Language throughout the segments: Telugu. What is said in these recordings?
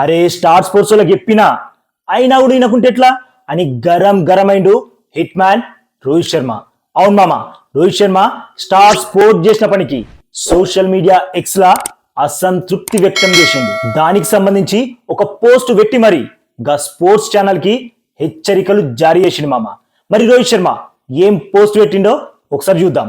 అరే స్టార్ స్పోర్ట్స్ వాళ్ళకి చెప్పినా అయినా కూడా ఈయనకుంటే ఎట్లా? అని గరం గరమైండు హిట్ మ్యాన్ రోహిత్ శర్మ. అవును మామ రోహిత్ శర్మ స్టార్ స్పోర్ట్ చేసిన పనికి సోషల్ మీడియా ఎక్స్ లా అసంతృప్తి వ్యక్తం చేసిండు. దానికి సంబంధించి ఒక పోస్ట్ పెట్టి మరి గా స్పోర్ట్స్ ఛానల్కి హెచ్చరికలు జారీ చేసిండు మామ. మరి రోహిత్ శర్మ ఏం పోస్ట్ పెట్టిండో ఒకసారి చూద్దాం.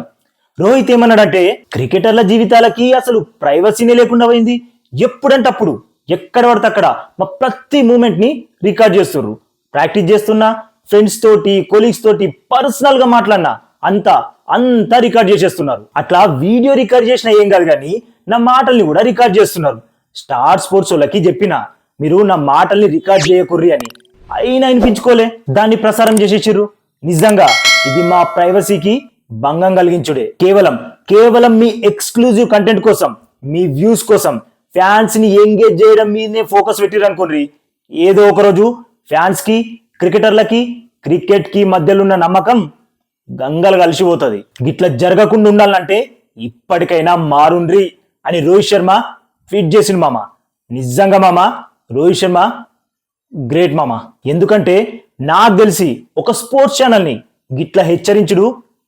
రోహిత్ ఏమన్నాడంటే క్రికెటర్ల జీవితాలకి అసలు ప్రైవసీనే లేకుండా పోయింది. ఎప్పుడంటే అప్పుడు ఎక్కడ పడితే అక్కడ మా ప్రతి మూమెంట్ని రికార్డ్ చేస్తుర్రు. ప్రాక్టీస్ చేస్తున్నా ఫ్రెండ్స్ తోటి కొలీగ్స్ తోటి పర్సనల్గా మాట్లాడినా అంతా అంతా రికార్డ్ చేసేస్తున్నారు. అట్లా వీడియో రికార్డ్ చేసినా ఏం కాదు కానీ నా మాటల్ని కూడా రికార్డ్ చేస్తున్నారు. స్టార్ స్పోర్ట్స్ వాళ్ళకి చెప్పిన మీరు నా మాటల్ని రికార్డ్ చేయకుర్రి అని అయినా వినిపించుకోలే దాన్ని ప్రసారం చేసేసిర్రు. నిజంగా ఇది మా ప్రైవసీకి భంగం కలిగించుడే. కేవలం కేవలం మీ ఎక్స్క్లూజివ్ కంటెంట్ కోసం మీ వ్యూస్ కోసం ఫ్యాన్స్ని ఎంగేజ్ చేయడం మీదనే ఫోకస్ పెట్టిరు అనుకోండి. ఏదో ఒక రోజు ఫ్యాన్స్కి క్రికెటర్లకి క్రికెట్కి మధ్యలో ఉన్న నమ్మకం గంగలు కలిసిపోతుంది. గిట్లా జరగకుండా ఉండాలంటే ఇప్పటికైనా మారుండ్రి అని రోహిత్ శర్మ ఫిట్ చేసిండు మామ. నిజంగా మామ రోహిత్ శర్మ గ్రేట్ మామ. ఎందుకంటే నాకు తెలిసి ఒక స్పోర్ట్స్ ఛానల్ని గిట్లా హెచ్చరించుడు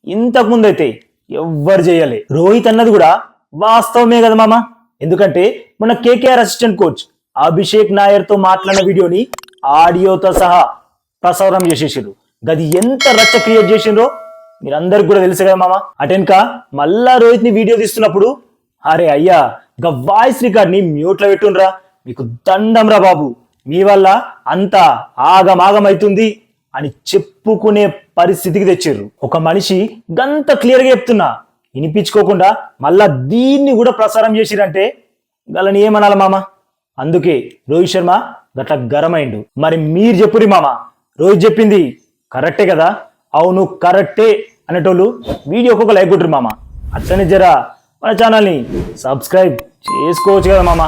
ఇంతకు ముందైతే ఎవ్వరు చేయలే. రోహిత్ అన్నది కూడా వాస్తవమే కదా మామ. ఎందుకంటే మన కేకేఆర్ అసిస్టెంట్ కోచ్ అభిషేక్ నాయర్తో మాట్లాడిన వీడియోని ఆడియోతో సహా ప్రసారం చేసేసారు గది ఎంత రచ్చ క్రియేట్ చేసిండ్రో మీరందరికి కూడా తెలుసు కదా మామ. అటెన్క మళ్ళా రోహిత్ని వీడియో తీస్తున్నప్పుడు అరే అయ్యా గా వాయిస్ రికార్డ్ని మ్యూట్లో పెట్టుండ్రా. మీకు దండం రా బాబు. మీ వల్ల అంతా ఆగమాగమైతుంది అని చెప్పుకునే పరిస్థితికి తెచ్చారు ఒక మనిషి గంత క్లియర్గా చెప్తున్నా. వినిపించుకోకుండా మళ్ళా దీన్ని కూడా ప్రసారం చేసిరంటే గలని ఏమనాల మామ? అందుకే రోహిత్ శర్మ గట్ల గరమైండు మరి మీరు చెప్పురి మామ రోహిత్ చెప్పింది కరెక్టే కదా? అవును కరెక్టే అనేటోళ్ళు వీడియోకి ఒక లైక్ కొట్టురు మామ. అట్లనే జరా మన ఛానల్ని సబ్స్క్రైబ్ చేసుకోవచ్చు కదా మామ?